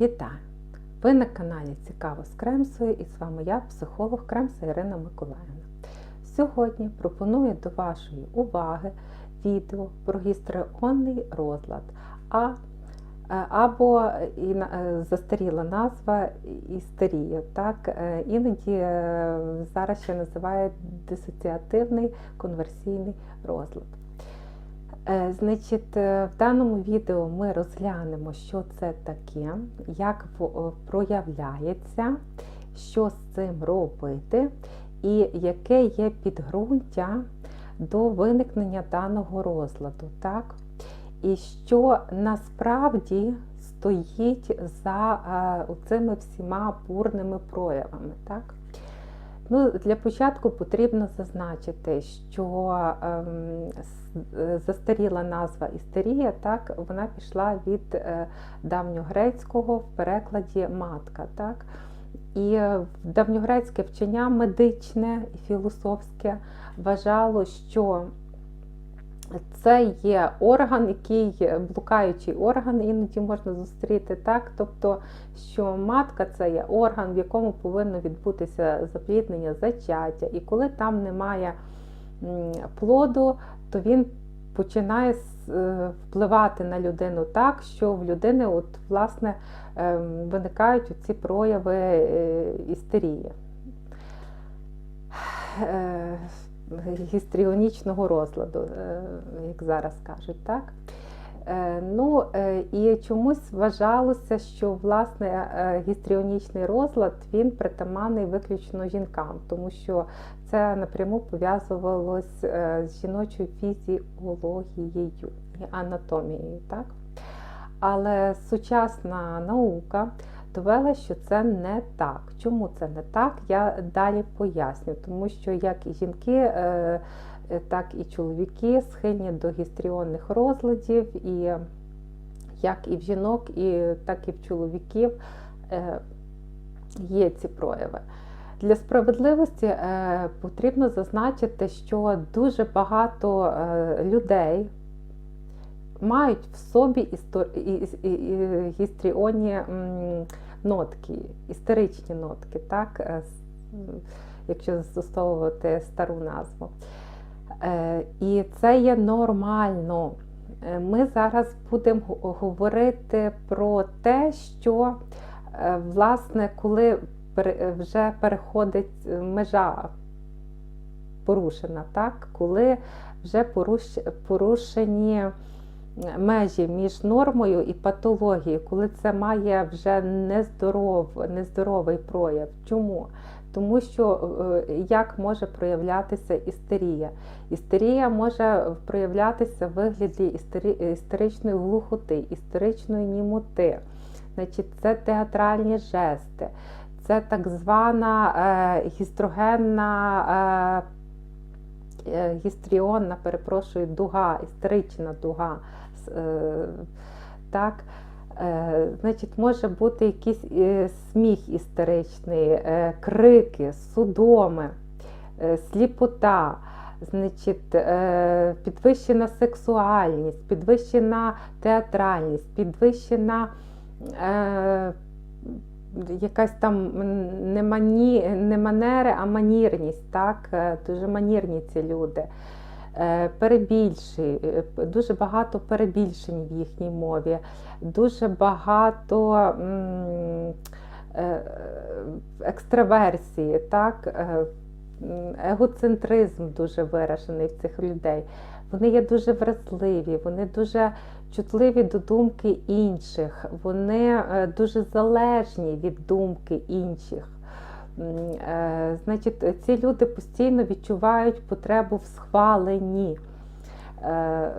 Вітаю! Ви на каналі Цікаво з Кремсою і з вами я, психолог Кремса Ірина Миколаївна. Сьогодні пропоную до вашої уваги відео про гістріонний розлад, а, е, або і е, застаріла назва істерія. Так? Е, Іноді зараз ще називають дисоціативний конверсійний розлад. Е, Значить, е, в даному відео ми розглянемо, що це таке, як проявляється, що з цим робити, і яке є підґрунтя до виникнення даного розладу. Так? І що насправді стоїть за е, цими всіма бурними проявами. Так? Ну, Для початку потрібно зазначити, що ем, е, застаріла назва істерія, так, вона пішла від е, давньогрецького в перекладі матка. Так. І е, давньогрецьке вчення медичне і філософське вважало, що це є орган, який блукаючий орган, іноді можна зустріти так. Тобто, що матка це є орган, в якому повинно відбутися запліднення зачаття. І коли там немає плоду, то він починає е, впливати на людину так, що в людини от, власне, ем, виникають ці прояви е, істерії. Гістріонічного розладу, е, як зараз кажуть, так? Е, Ну е, і чомусь вважалося, що власне гістріонічний розлад він притаманний виключно жінкам, тому що це напряму пов'язувалось з жіночою фізіологією і анатомією. Так? Але сучасна наука довела, що це не так. Чому це не так? Я далі поясню, тому що як і жінки, е, е, так і чоловіки схильні до гістріонних розладів, і як і в жінок, і так і в чоловіків е, є ці прояви. Для справедливості потрібно зазначити, що дуже багато людей мають в собі гістріонні нотки, істеричні нотки, так? е, якщо застосовувати стару назву. Е, І це є нормально. Е, Ми зараз будемо говорити про те, що власне, коли вже переходить межа порушена, так? коли вже поруш- порушені межі між нормою і патологією, коли це має вже нездоров, нездоровий прояв. Чому? Тому що е, як може проявлятися істерія? Істерія може проявлятися в вигляді істері- істеричної глухоти, істеричної німоти. Значить, це театральні жести, це так звана е, гістрогенна, е, е, гістріонна, перепрошую, дуга, істерична дуга. Е, так. Е, Значить, може бути якийсь е, сміх істеричний, крики, судоми, сліпота, значить, підвищена сексуальність, підвищена театральність, підвищена якась там не, мані, не манери, а манірність. Так? Дуже манірні ці люди. Е, Перебільші, е, дуже багато перебільшень в їхній мові, дуже багато е, екстраверсії, так? егоцентризм дуже виражений в цих людей. Вони є дуже вразливі, вони дуже чутливі до думки інших, вони дуже залежні від думки інших. Е, Значить, ці люди постійно відчувають потребу в схваленні. Е,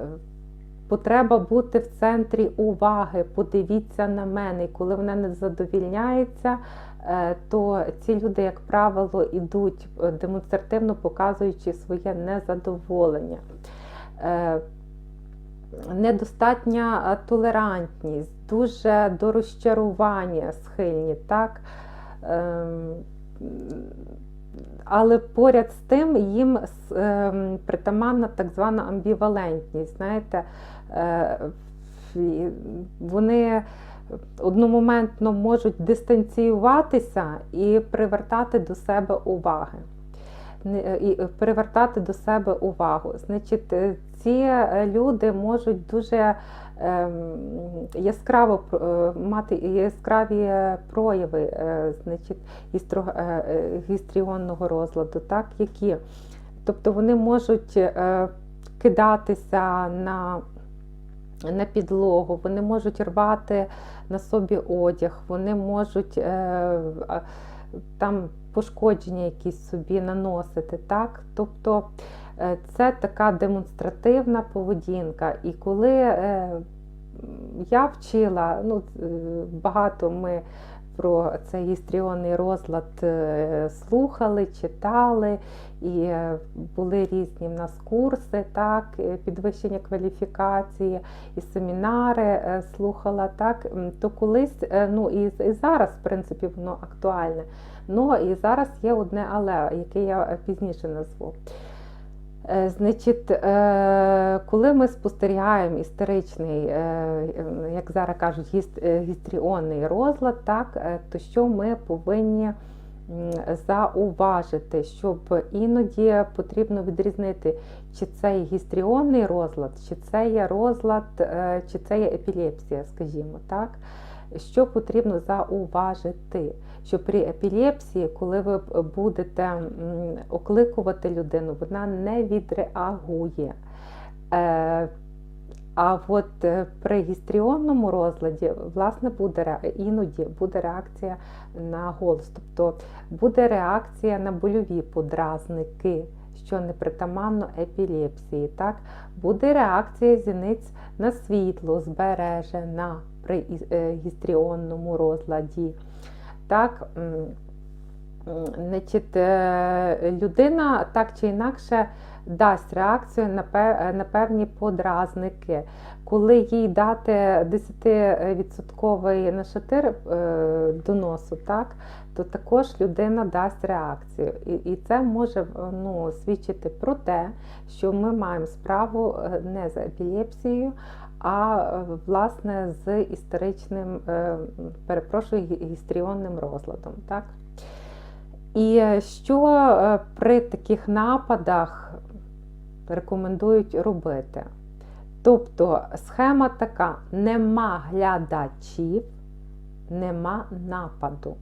Потреба бути в центрі уваги, подивіться на мене. І коли вона не задовільняється, е, то ці люди, як правило, ідуть е, демонстративно показуючи своє незадоволення. Недостатня толерантність, дуже до розчарування схильні, так? Але поряд з тим їм ем, притаманна так звана амбівалентність. Знаєте, Е, вони одномоментно можуть дистанціюватися і привертати до себе уваги. Е, І привертати до себе увагу. Значить, е, ці е, люди можуть дуже яскраво е, мати яскраві прояви е, значить, е, гістріонного розладу, так, які, тобто вони можуть кидатися на, на підлогу, вони можуть рвати на собі одяг, вони можуть там пошкодження якісь собі наносити. Так? Тобто це така демонстративна поведінка. І коли е, я вчила, ну, е, багато ми про цей гістріонний розлад е, слухали, читали, і е, були різні в нас курси, так, е, підвищення кваліфікації, і семінари е, слухала, так, то колись, е, ну і, і зараз, в принципі, воно актуальне. Ну і зараз є одне але, яке я е, пізніше назву. Е, Значить, е, коли ми спостерігаємо істеричний, е, як зараз кажуть, гістріонний розлад, так, то що ми повинні зауважити, щоб іноді потрібно відрізнити, чи це є гістріонний розлад, чи це є розлад, чи це є епілепсія, скажімо так. Що потрібно зауважити? Що при епілепсії, коли ви будете окликувати людину, вона не відреагує. Е, А от е, при гістріонному розладі, власне, буде іноді буде реакція на голос, тобто буде реакція на больові подразники, що не притаманно епілепсії. Так? Буде реакція зіниць на світло, збережена при е, гістріонному розладі. Так, значить, е, людина так чи інакше дасть реакцію на певні подразники. Коли їй дати 10% нашатир е, до носу, так, то також людина дасть реакцію. І, і це може ну, свідчити про те, що ми маємо справу е, не з епілепсією, а е, власне з істеричним, е, перепрошую, гістріонним розладом. Так? І е, що при таких нападах рекомендують робити? Тобто схема така: нема глядачів, нема нападу.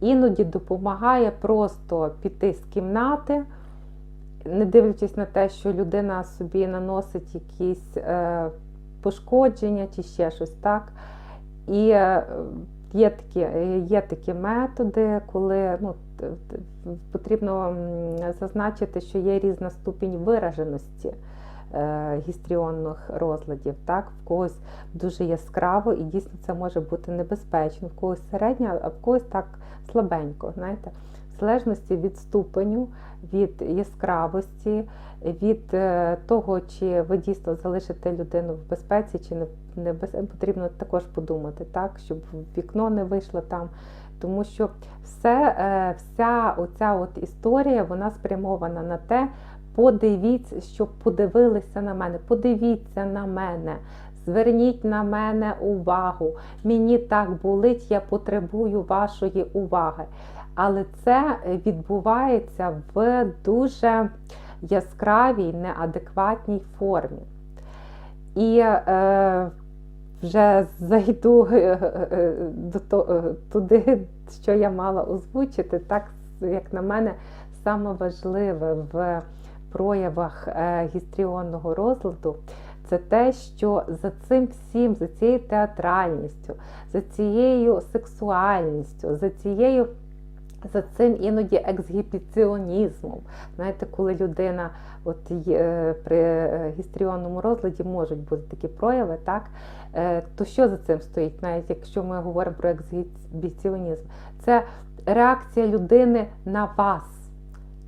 Іноді допомагає просто піти з кімнати, не дивлячись на те, що людина собі наносить якісь пошкодження чи ще щось так. І е, є такі, е, є такі методи, коли ну, потрібно зазначити, що є різна ступінь вираженості е, гістріонних розладів. Так? В когось дуже яскраво і дійсно це може бути небезпечно, в когось середньо, а в когось так слабенько. Знаєте? Залежності від ступеню, від яскравості, від е, того, чи ви дійсно залишите людину в безпеці, чи не не без... потрібно також подумати, так, щоб вікно не вийшло там. Тому що все, е, вся оця от історія вона спрямована на те, подивіться, щоб подивилися на мене, подивіться на мене, зверніть на мене увагу. Мені так болить, я потребую вашої уваги. Але це відбувається в дуже яскравій, неадекватній формі. І е, вже зайду е, е, е, туди, що я мала озвучити, так як на мене, саме важливе в проявах гістріонного розладу. Це те, що за цим всім, за цією театральністю, за цією сексуальністю, за цією за цим іноді ексгібіціонізмом. Знаєте, коли людина от є, при е, гістріонному розладі можуть бути такі прояви, так? Е, то що за цим стоїть, навіть якщо ми говоримо про ексгібіціонізм? Це реакція людини на вас.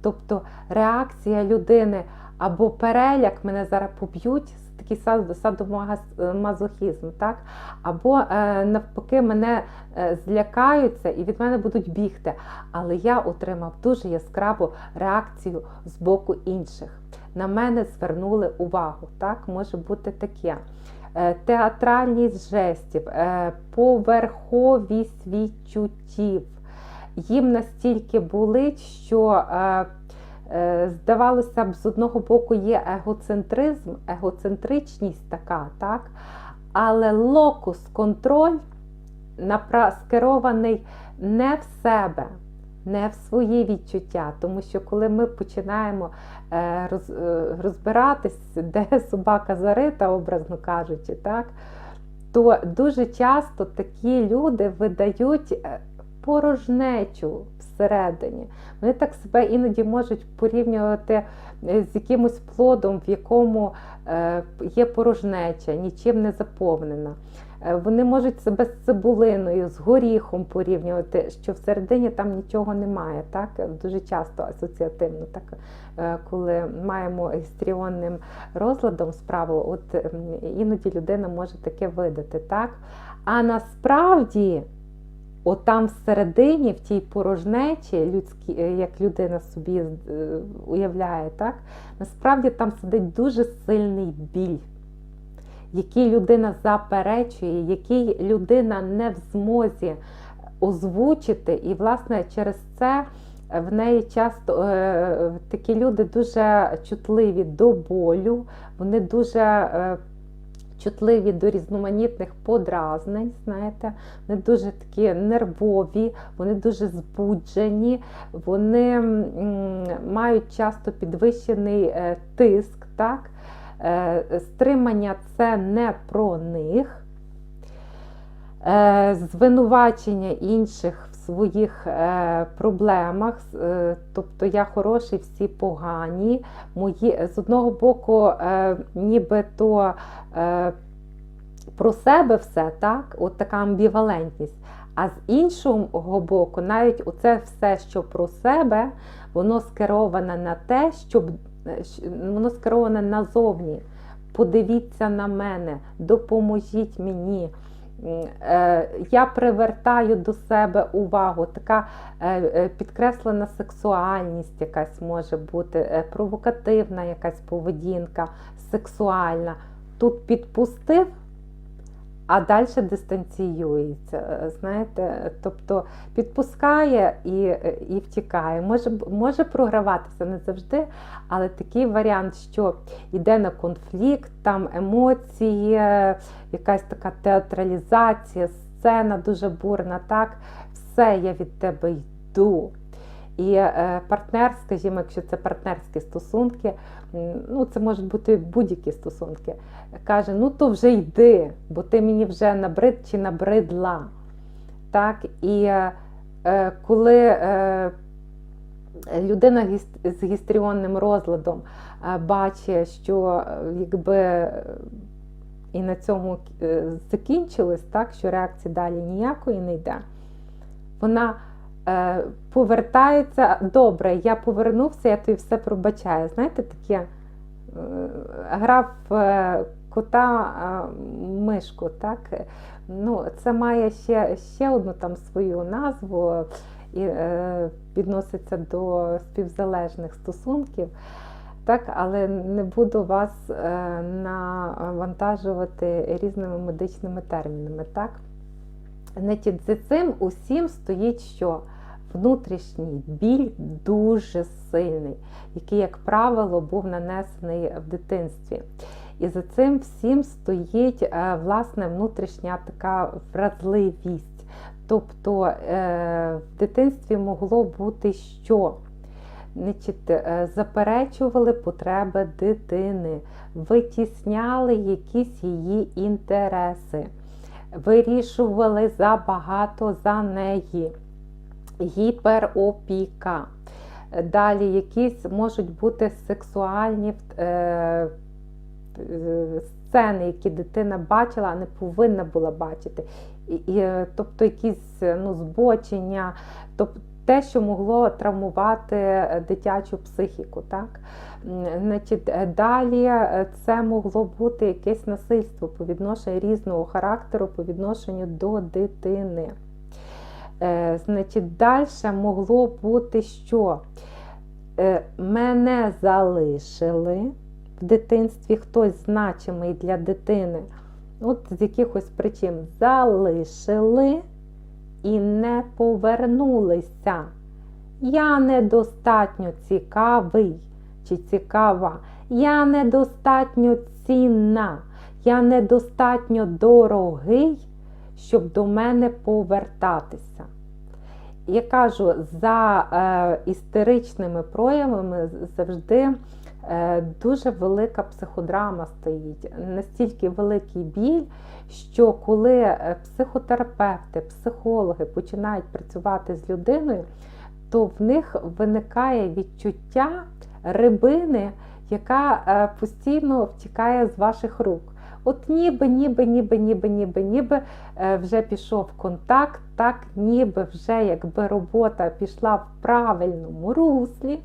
Тобто реакція людини або переляк мене зараз поб'ють, такий садомазохізм, так? або е, навпаки мене е, злякаються і від мене будуть бігти. Але я отримав дуже яскраву реакцію з боку інших. На мене звернули увагу. Так, може бути таке. е, театральність жестів, е, поверховість відчуттів. Їм настільки болить, що е, е, здавалося б, з одного боку є егоцентризм, егоцентричність така, так? але локус контроль скерований не в себе, не в свої відчуття. Тому що коли ми починаємо е, е, розбиратись, де собака зарита, образно кажучи, так, то дуже часто такі люди видають е, порожнечу всередині. Вони так себе іноді можуть порівнювати е, з якимось плодом, в якому е, є порожнеча, нічим не заповнена. Е, Вони можуть себе з цибулиною, з горіхом порівнювати, що всередині там нічого немає. Так? Дуже часто асоціативно, так? Коли маємо гістріонним розладом справу, от іноді людина може таке видати. Так? А насправді, отам всередині, в тій порожнечі, людські, е, як людина собі е, уявляє, так? насправді там сидить дуже сильний біль який людина заперечує, який людина не в змозі озвучити, і, власне, через це в неї часто е, такі люди дуже чутливі до болю, вони дуже чутливі до різноманітних подразнень, знаєте, вони дуже такі нервові, вони дуже збуджені, вони мають часто підвищений е, тиск. так? Е, Стримання це не про них. Е, Звинувачення інших своїх е, проблемах, е, тобто я хороший, всі погані. Мої, з одного боку, е, нібито про себе все, так? От така амбівалентність. А з іншого боку, навіть оце все, що про себе, воно скероване на те, щоб воно скероване назовні. Подивіться на мене, допоможіть мені. Е, Я привертаю до себе увагу, така е, е, підкреслена сексуальність якась може бути, провокативна якась поведінка, сексуальна. Тут підпустив, а далі дистанціюється. е, Знаєте, тобто підпускає і і втікає. Може може програватися не завжди, але такий варіант, що йде на конфлікт, там емоції, якась така театралізація, сцена дуже бурна. так, Все, я від тебе йду. І е, партнер, скажімо, якщо це партнерські стосунки, ну це можуть бути будь-які стосунки, каже: ну то вже йди, бо ти мені вже набрид чи набридла. Так? І е, коли е, людина з гістріонним розладом е, бачить, що якби і на цьому закінчилось, так, що реакції далі ніякої не йде, вона повертається добре, я повернувся, я тобі все пробачаю. Знаєте, таке гра в кота мишку. так? Ну, Це має ще ще одну там свою назву і е, відноситься до співзалежних стосунків. Так, але не буду вас е, навантажувати різними медичними термінами. так? Значить, За цим усім стоїть що? Внутрішній біль дуже сильний, який, як правило, був нанесений в дитинстві. І за цим всім стоїть власне внутрішня така вразливість. Тобто в дитинстві могло бути що? Значить, Заперечували потреби дитини, витісняли якісь її інтереси, вирішували забагато за неї гіперопіка. Далі якісь можуть бути сексуальні е, сцени, які дитина бачила, а не повинна була бачити. І, і, Тобто якісь ну, збочення, тобто те, що могло травмувати дитячу психіку. Так? Значить, Далі це могло бути якесь насильство по відношенню різного характеру по відношенню до дитини. Е, Значить, далі могло бути, що? Е, мене залишили в дитинстві хтось значимий для дитини, от з якихось причин. Залишили і не повернулися. Я недостатньо цікавий. Чи цікава. Я недостатньо цінна, я недостатньо дорогий, щоб до мене повертатися. Я кажу, за е, істеричними проявами завжди е, дуже велика психодрама стоїть, настільки великий біль, що коли е, психотерапевти, психологи починають працювати з людиною, то в них виникає відчуття рибини, яка е, постійно втікає з ваших рук. От ніби, ніби, ніби, ніби, ніби, ніби е, вже пішов контакт, так ніби вже якби робота пішла в правильному руслі.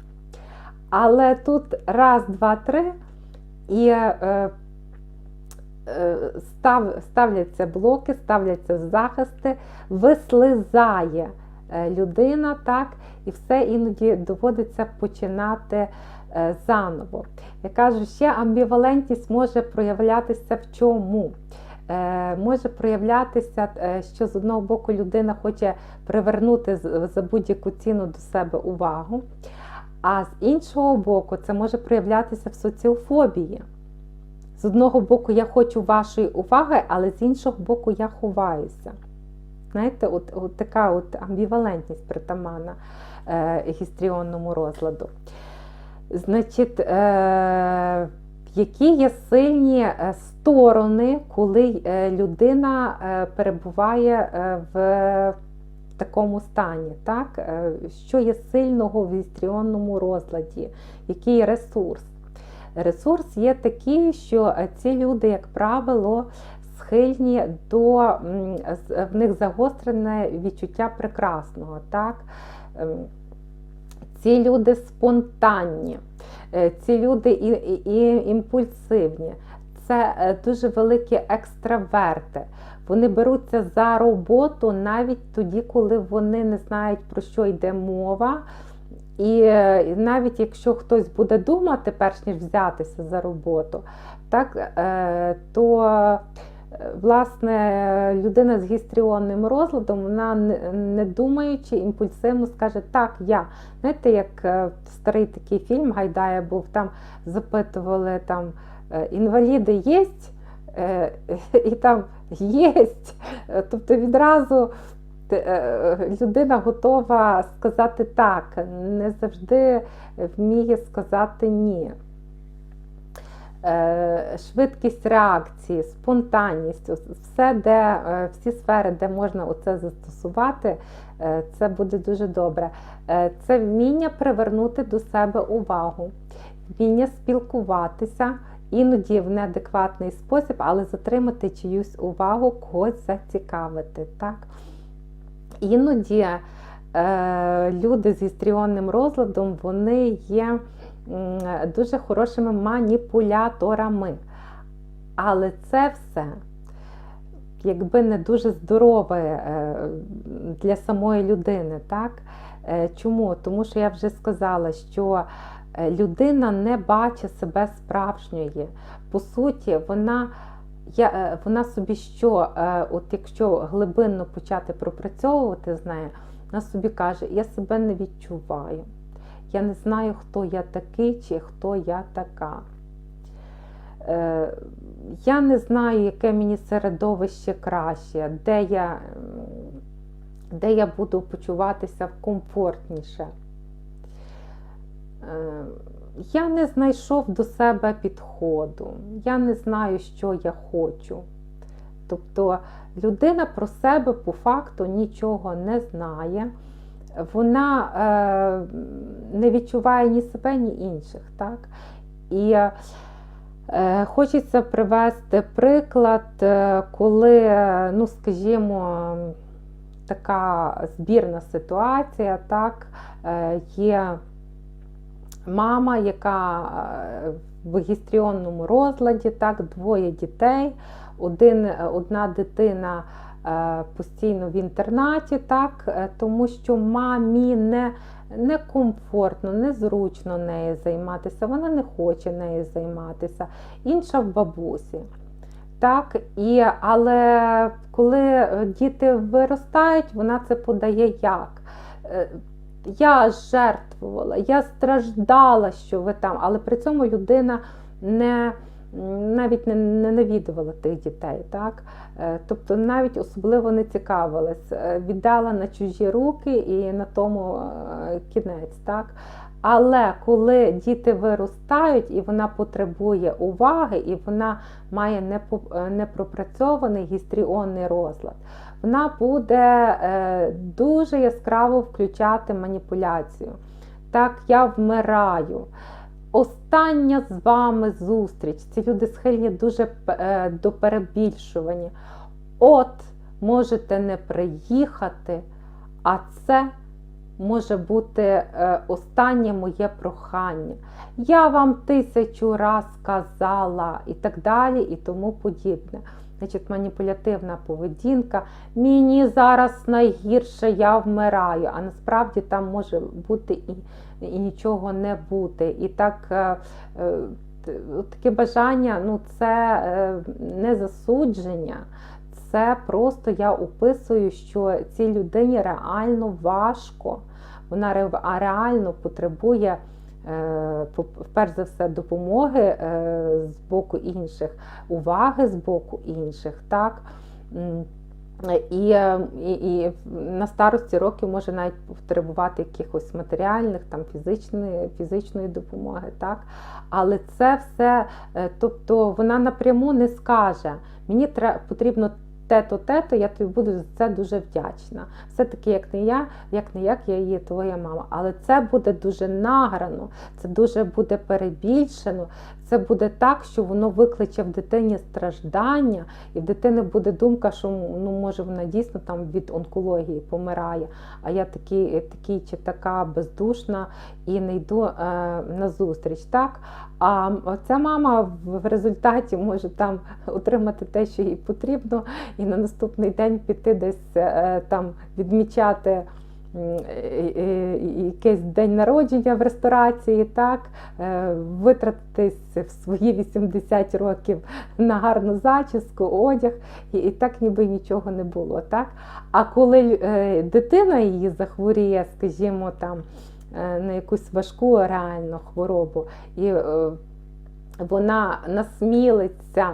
Але тут раз, два, три, і е, е, став, ставляться блоки, ставляться захисти, вислизає е, людина, так, і все іноді доводиться починати заново. Я кажу, ще амбівалентність може проявлятися в чому? Е, може проявлятися, е, що з одного боку людина хоче привернути за будь-яку ціну до себе увагу, а з іншого боку, це може проявлятися в соціофобії. З одного боку, я хочу вашої уваги, але з іншого боку, я ховаюся. Знаєте, от, от така от амбівалентність притаманна е, гістріонному розладу. Значить, е, які є сильні е, сторони, коли е, людина перебуває в такому стані? так? Що є сильного в гістріонному розладі? Який ресурс? Ресурс є такий, що ці люди, як правило, схильні до в них загострене відчуття прекрасного. так? Ем, ці люди спонтанні, ці люди і, і, і імпульсивні. Це е, дуже великі екстраверти. Вони беруться за роботу навіть тоді, коли вони не знають, про що йде мова. І е, навіть якщо хтось буде думати, перш ніж взятися за роботу, так, то власне, людина з гістріонним розладом, вона не думаючи, імпульсивно скаже, так, я. Знаєте, як е, старий такий фільм Гайдая був, там запитували там «Е, інваліди є, е, і там єсть. Тобто відразу людина готова сказати так, не завжди вміє сказати ні. Е, швидкість реакції, спонтанність, все, де, е, всі сфери, де можна оце застосувати, е, це буде дуже добре. Це вміння привернути до себе увагу, вміння спілкуватися, іноді в неадекватний спосіб, але затримати чиюсь увагу, когось зацікавити. Так? Іноді люди з гістріонним розладом вони є дуже хорошими маніпуляторами. Але це все, якби не дуже здорове е, для самої людини. так? Е, чому? Тому що я вже сказала, що е, людина не бачить себе справжньої. По суті, вона я, вона собі що, от якщо глибинно почати пропрацьовувати з нею, вона собі каже, я себе не відчуваю. Я не знаю, хто я такий чи хто я така. Е, я не знаю, яке мені середовище краще, де я де я буду почуватися комфортніше. Е, я не знайшов до себе підходу, я не знаю, що я хочу. Тобто людина про себе по факту нічого не знає вона е, не відчуває ні себе, ні інших. Так? І е, хочеться привести приклад, е, коли, ну, скажімо, така збірна ситуація, так, е, є мама, яка е, в гістріонному розладі, так, двоє дітей, один, одна дитина. Е, постійно в інтернаті, так, е, тому що мамі не некомфортно, незручно нею займатися, вона не хоче нею займатися. Інша в бабусі. Так, і, але коли діти виростають, вона це подає як? Е, Я жертвувала, я страждала, що ви там, але при цьому людина не навіть не ненавідувала тих дітей, так? Е, тобто навіть особливо не цікавилась, Е, віддала на чужі руки і на тому е, кінець. так? Але коли діти виростають і вона потребує уваги, і вона має непропрацьований гістріонний розлад, вона буде дуже яскраво включати маніпуляцію. Так, я вмираю. Остання з вами зустріч. Ці люди схильні дуже е, до перебільшування. От, можете не приїхати, а це може бути е, останнє моє прохання. Я вам тисячу раз казала і так далі, і тому подібне. Значить, маніпулятивна поведінка. Мені зараз найгірше, я вмираю, а насправді там може бути і, і нічого не бути. І так е, е, таке бажання ну, це е, не засудження. Це просто я описую, що цій людині реально важко, вона реально потребує по- перш за все допомоги е, з боку інших, уваги з боку інших. так. І, е, і, і на старості років може навіть потребувати якихось матеріальних, там фізичної, фізичної допомоги, так? Але це все, е, тобто вона напряму не скаже, мені тре- потрібно те-то, те-то, я тобі буду за це дуже вдячна. Все-таки, як не я, як не як я є твоя мама. Але це буде дуже награно, це дуже буде перебільшено. Це буде так, що воно викличе в дитині страждання, і в дитини буде думка, що ну може вона дійсно там від онкології помирає. А я такий, такий чи така бездушна і не йду е, на зустріч. Так? А ця мама в результаті може там отримати те, що їй потрібно, і на наступний день піти десь е, там відмічати якийсь день народження в ресторації, так, е, витратитись в свої 80 років на гарну зачіску, одяг, і, і так ніби нічого не було. Так? А коли е, дитина її захворіє, скажімо, там, на якусь важку реальну хворобу, і вона насмілиться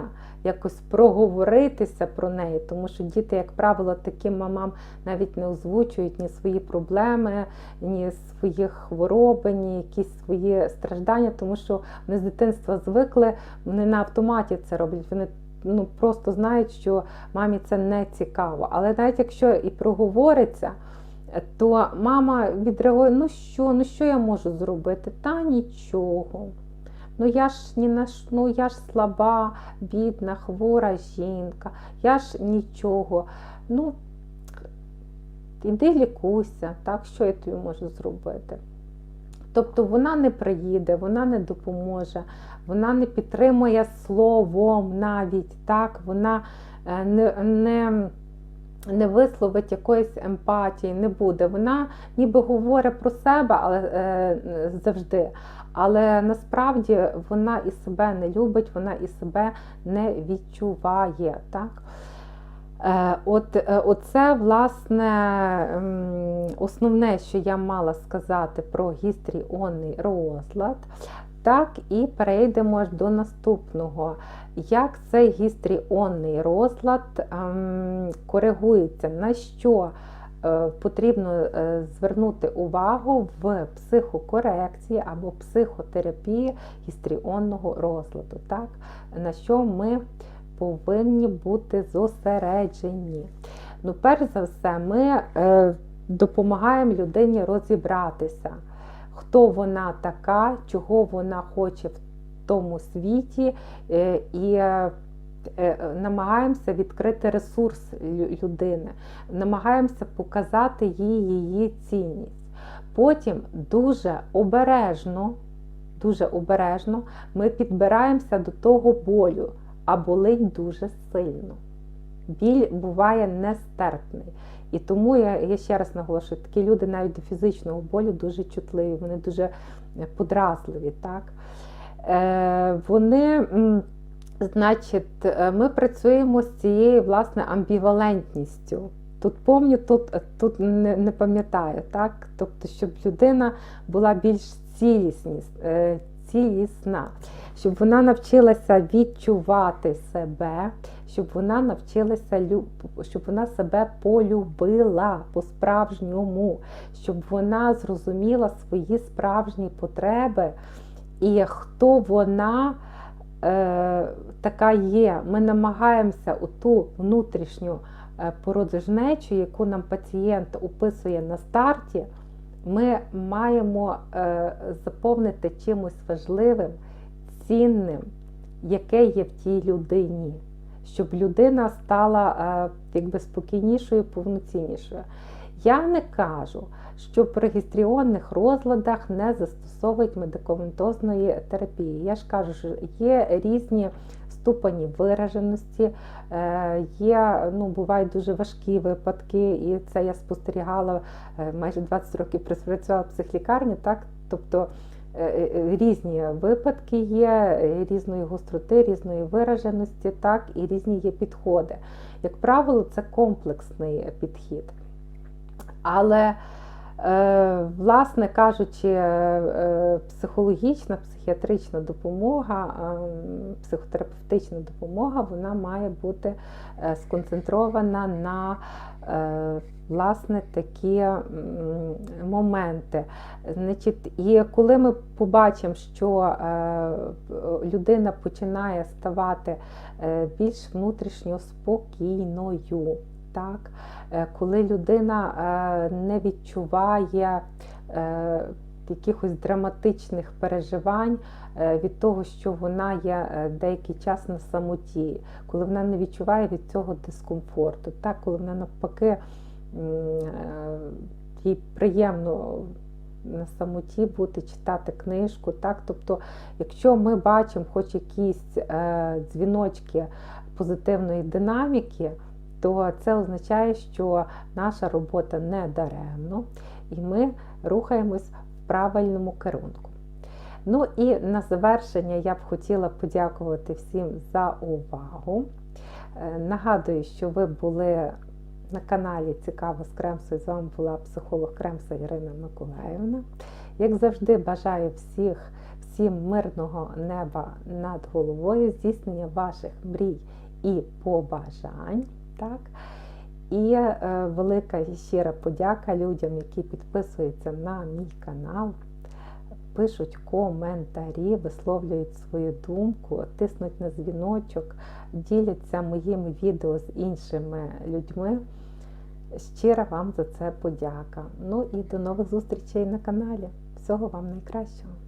якось проговоритися про неї, тому що діти, як правило, таким мамам навіть не озвучують ні свої проблеми, ні свої хвороби, ні якісь свої страждання, тому що вони з дитинства звикли, вони на автоматі це роблять. Вони ну, просто знають, що мамі це не цікаво. Але навіть якщо і проговориться, то мама відреагує: ну що, ну що я можу зробити? Та нічого. Ну я ж ні на ну я ж слаба, бідна, хвора жінка, я ж нічого. Ну, іди лікуйся, так, що я тобі можу зробити? Тобто вона не приїде, вона не допоможе, вона не підтримує словом навіть, так, вона е, не, не, не висловить якоїсь емпатії, не буде. Вона ніби говорить про себе, але е, завжди. Але насправді вона і себе не любить, вона і себе не відчуває. Так? Е, От, е, Оце, власне, основне, що я мала сказати про гістріонний розлад. Так, і перейдемо ж до наступного. Як цей гістріонний розлад ем, коригується, на що потрібно е, звернути увагу в психокорекції або психотерапії гістріонного розладу, так? на що ми повинні бути зосереджені. Ну, перш за все, ми е, допомагаємо людині розібратися, хто вона така, чого вона хоче в тому світі, е, і е, е, намагаємося відкрити ресурс людини, намагаємося показати їй її цінність. Потім дуже обережно, дуже обережно ми підбираємося до того болю, а болить дуже сильно. Біль буває нестерпний. І тому я, я ще раз наголошую, такі люди навіть до фізичного болю дуже чутливі, вони дуже е, подразливі. Так? Е, вони Значить, е, ми працюємо з цією власне амбівалентністю. Тут помню, тут, тут не, не пам'ятаю, так? Тобто, щоб людина була більш е, цілісна, щоб вона навчилася відчувати себе, щоб вона навчилася щоб вона себе полюбила по-справжньому, щоб вона зрозуміла свої справжні потреби і хто вона е, така є. Ми намагаємося у ту внутрішню е, порожнечу, яку нам пацієнт описує на старті, ми маємо е, заповнити чимось важливим, цінним, яке є в тій людині, щоб людина стала е, якби спокійнішою, повноціннішою. Я не кажу, що при гістріонних розладах не застосовують медикаментозної терапії. Я ж кажу, що є різні ступені вираженості, е, є, ну, бувають дуже важкі випадки, і це я спостерігала е, майже 20 років працювала в психлікарні, так? Тобто е, різні випадки є, різної гостроти, різної вираженості, так, і різні є підходи. Як правило, це комплексний підхід. Але, е, власне кажучи, е, психологічна, психіатрична допомога, е, психотерапевтична допомога, вона має бути е, сконцентрована на е, власне такі моменти. Значить, і коли ми побачимо, що е, людина починає ставати е, більш внутрішньо спокійною, так, е, коли людина е, не відчуває е, якихось драматичних переживань від того, що вона є деякий час на самоті, коли вона не відчуває від цього дискомфорту, так, коли вона навпаки їй приємно на самоті бути, читати книжку. Так? Тобто, якщо ми бачимо хоч якісь е, дзвіночки позитивної динаміки, то це означає, що наша робота не даремно, і ми рухаємось в правильному керунку. Ну і на завершення я б хотіла подякувати всім за увагу. Е, Нагадую, що ви були на каналі Цікаво з Кремсою. З вами була психолог Кремса Ірина Миколаївна. Як завжди, бажаю всіх, всім мирного неба над головою, здійснення ваших мрій і побажань. Так? І е, велика і щира подяка людям, які підписуються на мій канал, пишуть коментарі, висловлюють свою думку, тиснуть на дзвіночок, діляться моїми відео з іншими людьми. Щира вам за це подяка. Ну і до нових зустрічей на каналі. Всього вам найкращого!